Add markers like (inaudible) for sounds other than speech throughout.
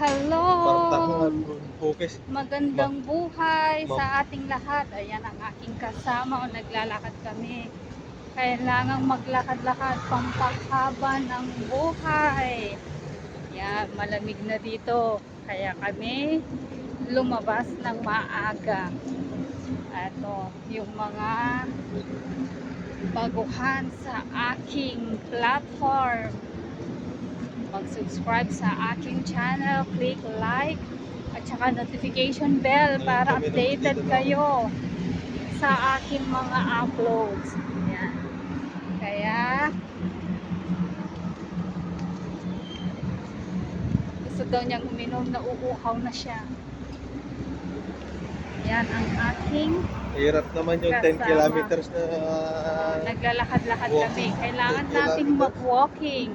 Hello! Magandang buhay sa ating lahat. Ayan ang aking kasama o naglalakad kami. Kailangang maglakad-lakad pampaghaba ng buhay. Yan, malamig na dito. Kaya kami lumabas ng maaga. Ito, yung mga baguhan sa aking platform mag-subscribe sa aking channel, click like, at saka notification bell para updated kayo sa aking mga uploads. Yan. Kaya, gusto daw niyang uminom na uuhaw na siya. Yan ang aking Hirap naman yung 10 Kasama. kilometers na Uh, naglalakad-lakad kami. Kailangan nating mag-walking.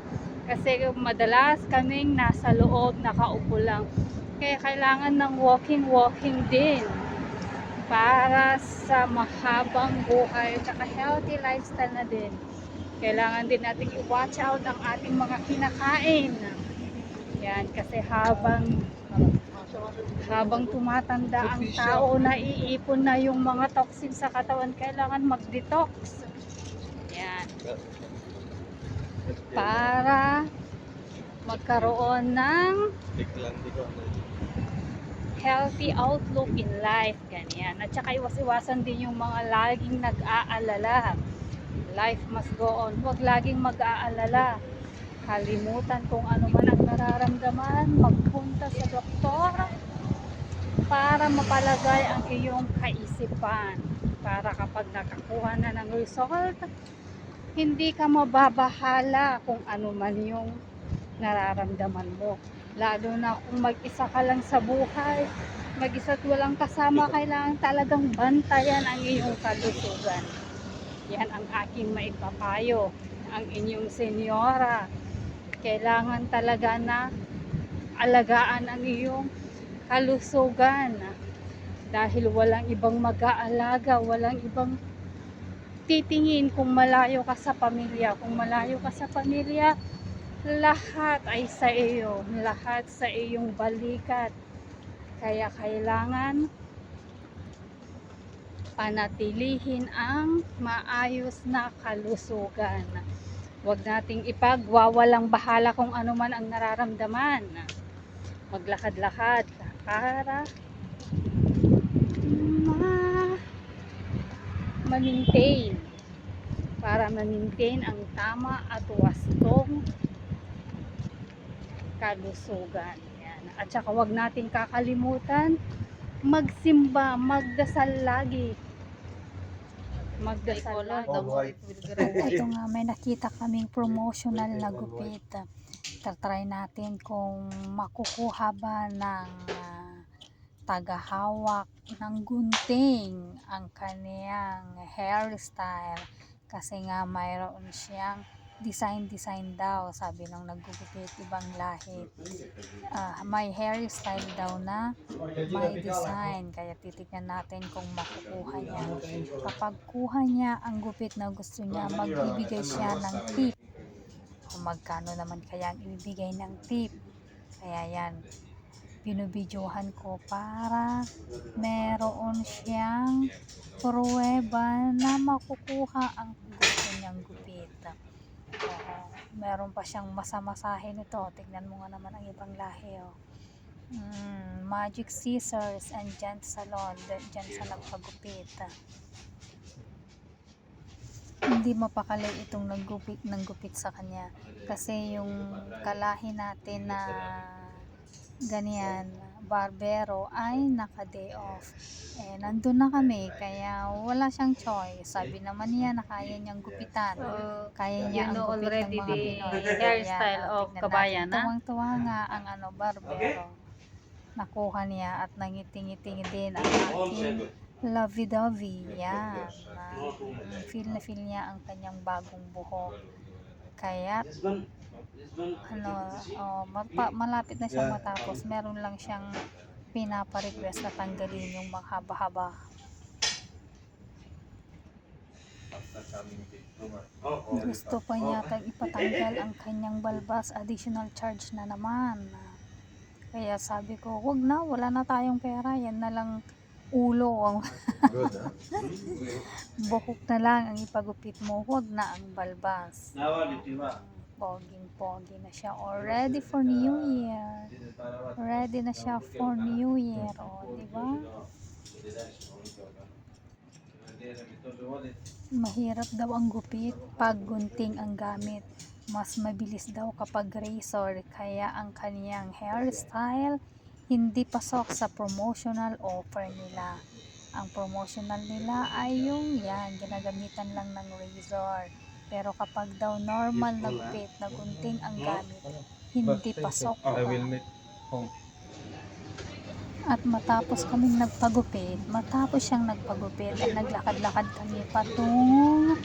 Kasi madalas kaming nasa loob, nakaupo lang. Kaya kailangan ng walking-walking din para sa mahabang buhay at healthy lifestyle na din. Kailangan din nating i-watch out ang ating mga kinakain. Yan, kasi habang habang tumatanda ang tao, naiipon na yung mga toxin sa katawan, kailangan mag-detox. Yan. Para magkaroon ng healthy outlook in life. Ganyan. At saka iwas-iwasan din yung mga laging nag-aalala. Life must go on. Huwag laging mag-aalala. Kalimutan kung ano man ang nararamdaman. Magpunta sa doktor para mapalagay ang iyong kaisipan. Para kapag nakakuha na ng result, hindi ka mababahala kung ano man yung nararamdaman mo. Lalo na kung mag-isa ka lang sa buhay, mag-isa at walang kasama, kailangan talagang bantayan ang iyong kalusugan. Yan ang aking maipapayo. Ang inyong senyora, kailangan talaga na alagaan ang iyong kalusugan. Dahil walang ibang mag-aalaga, walang ibang titingin kung malayo ka sa pamilya. Kung malayo ka sa pamilya, lahat ay sa iyo, lahat sa iyong balikat. Kaya kailangan panatilihin ang maayos na kalusugan. Huwag nating ipagwawalang bahala kung ano man ang nararamdaman. Maglakad-lakad para ma-maintain para ma-maintain ang tama at wastong kalusugan. Yan. At saka wag nating kakalimutan magsimba, magdasal lagi. Magdasal lagi. (laughs) Ito nga, may nakita kaming promotional na gupit. Tatry natin kung makukuha ba ng ah, tagahawak ng gunting ang kaniyang hairstyle. Kasi nga mayroon siyang design-design daw, sabi nung naggugupit, ibang lahi. Ah, may hairstyle daw na may design. Kaya titignan natin kung makukuha niya. Kapag kuha niya ang gupit na gusto niya, magbibigay siya ng tip. Kung magkano naman kaya ang ibibigay ng tip. Kaya yan, binubidyohan ko para meron siyang pruweba na makukuha ang gusto niyang gupit. Oo, meron pa siyang masamasahe nito. Tignan mo nga naman ang ibang lahi. Oh. Mm, Magic Scissors and Gent Salon. d- Dyan sa nagpagupit. Hindi mapakali itong naggupit ng gupit sa kanya. Kasi yung kalahi natin na ganyan, barbero ay naka-day off. Eh, nandun na kami, kaya wala siyang choice. Sabi naman niya na kaya niyang gupitan. Kaya niya ang gupit already ng mga the Pinoy. hairstyle Ayan, of tignan kabayan, natin. ha? Tuwang-tuwa nga ang ano, barbero. Nakuha niya at nangiti-ngiti din ang aking lovey-dovey. Yan. Na, mm, feel na feel niya ang kanyang bagong buhok. Kaya ano, oh, magpa- malapit na siyang Yeah. matapos. Meron lang siyang pinapa-request na tanggalin yung mahaba-haba. Gusto pa niya ipatanggal ang kanyang balbas. Additional charge na naman. Kaya sabi ko, wag na, wala na tayong pera. Yan na lang ulo. (laughs) Ang ha? buhok na lang ang ipagupit mo. Wag na ang balbas. Poging pogi na siya. Or ready for New Year. Ready na siya for New Year. O, di ba? Mahirap daw ang gupit pag gunting ang gamit. Mas mabilis daw kapag razor kaya ang kaniyang hairstyle hindi pasok sa promotional offer nila. Ang promotional nila ay yung yan, ginagamitan lang ng razor. Pero kapag daw normal na gupit na gunting ang gamit, hindi pasok. Meet home. At matapos kaming nagpagupit, matapos siyang nagpagupit, ay naglakad-lakad kami patungong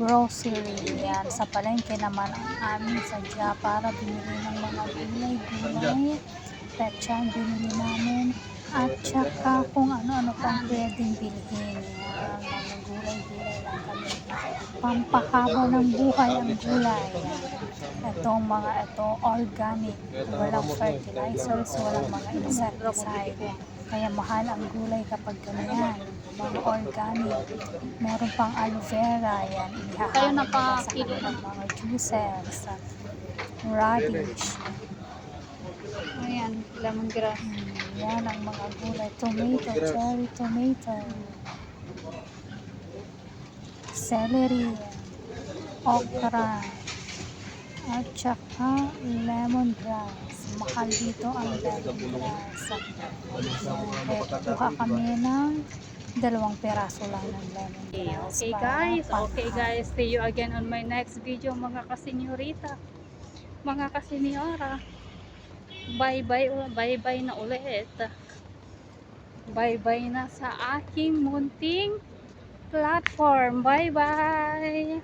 grocery. Yan, sa palengke naman ang aming sadya para bumili ng mga gulay-gulay. Petsa binili namin. At saka kung ano-ano pang pwedeng bilhin. Mga gulay-gulay lang kami. Pampahaba ng buhay ang gulay. Itong mga ito organic, walang fertilizers, walang mga insecticide. Kaya mahal ang gulay kapag ganyan. Mga organic. Meron pang aloe vera, yan. Inihahain nila sa kanilang mga juices. Radish. Ayan, lemongrass. Hmm, yan ang mga gulay. Tomato, cherry tomato. Celery. Okra at saka lemongrass. Mahal dito ang lemongrass. Kaya kuha kami ng dalawang peraso lang ng lemongrass. Okay para guys, okay guys, see you again on my next video mga kasenyorita, mga kasenyora. Bye bye, bye bye na ulit. Bye bye na sa aking munting platform. Bye bye.